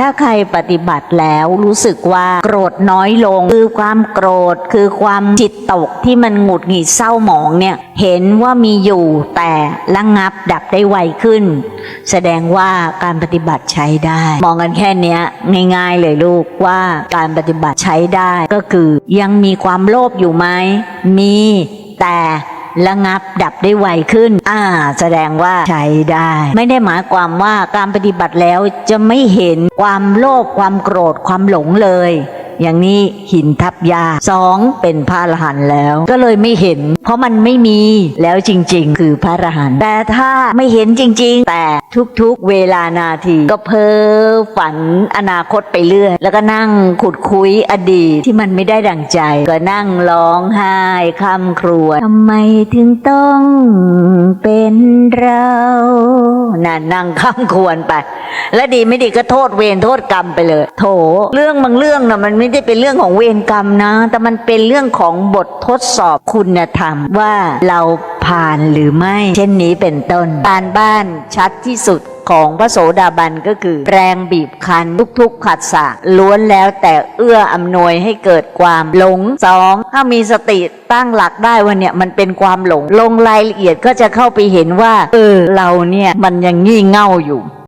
ถ้าใครปฏิบัติแล้วรู้สึกว่าโกรธน้อยลง คือความโกรธคือความจิตตกที่มันหงุดหงิดเศร้าหมองเนี่ยเห็นว่ามีอยู่แต่ระงับดับได้ไวขึ้น แสดงว่าการปฏิบัติใช้ได้ มองกันแค่เนี้ยง่ายๆเลยลูกว่าการปฏิบัติใช้ได้ก็คือ ยังมีความโลภอยู่ไหมมีแต่ ระงับดับได้ไวขึ้น อ่า แสดงว่าใช้ได้ ไม่ได้หมายความว่าการปฏิบัติแล้วจะไม่เห็นความโลภความโกรธความหลงเลย อย่างนี้หินทับยาสองเป็นพระอรหันต์แล้ว ก็เลยไม่เห็น เพราะมันไม่มีแล้วจริง ๆ คือพระอรหันต์แต่ถ้าไม่เห็นจริง ๆ แต่ทุกๆ เวลานาที ก็เพ้อฝันอนาคตไปเรื่อย แล้วก็นั่งขุดคุยอดีตที่มันไม่ได้ดังใจ ก็นั่งร้องไห้คำครวญทำไมถึงต้องเป็นเรา นั่นนั่งคำควรไป และดีไม่ดีก็โทษเวรโทษกรรมไปเลย โถ เรื่องบางเรื่องนะมันไม่ได้เป็นเรื่องของเวรกรรมนะ แต่มันเป็นเรื่องของบททดสอบคุณธรรมว่าเราผ่านหรือไม่ เช่นนี้เป็นต้นการบ้านชัดที่สุด ของพระโสดาบันก็คือ แรงบีบคั้นทุกๆขัดสะล้วนแล้วแต่เอื้ออำนวยให้เกิดความหลงสองถ้ามีสติตั้งหลักได้ว่าเนี่ยมันเป็นความหลง ลงรายละเอียดก็จะเข้าไปเห็นว่า เออเราเนี่ยมันยังงี่เง่าอยู่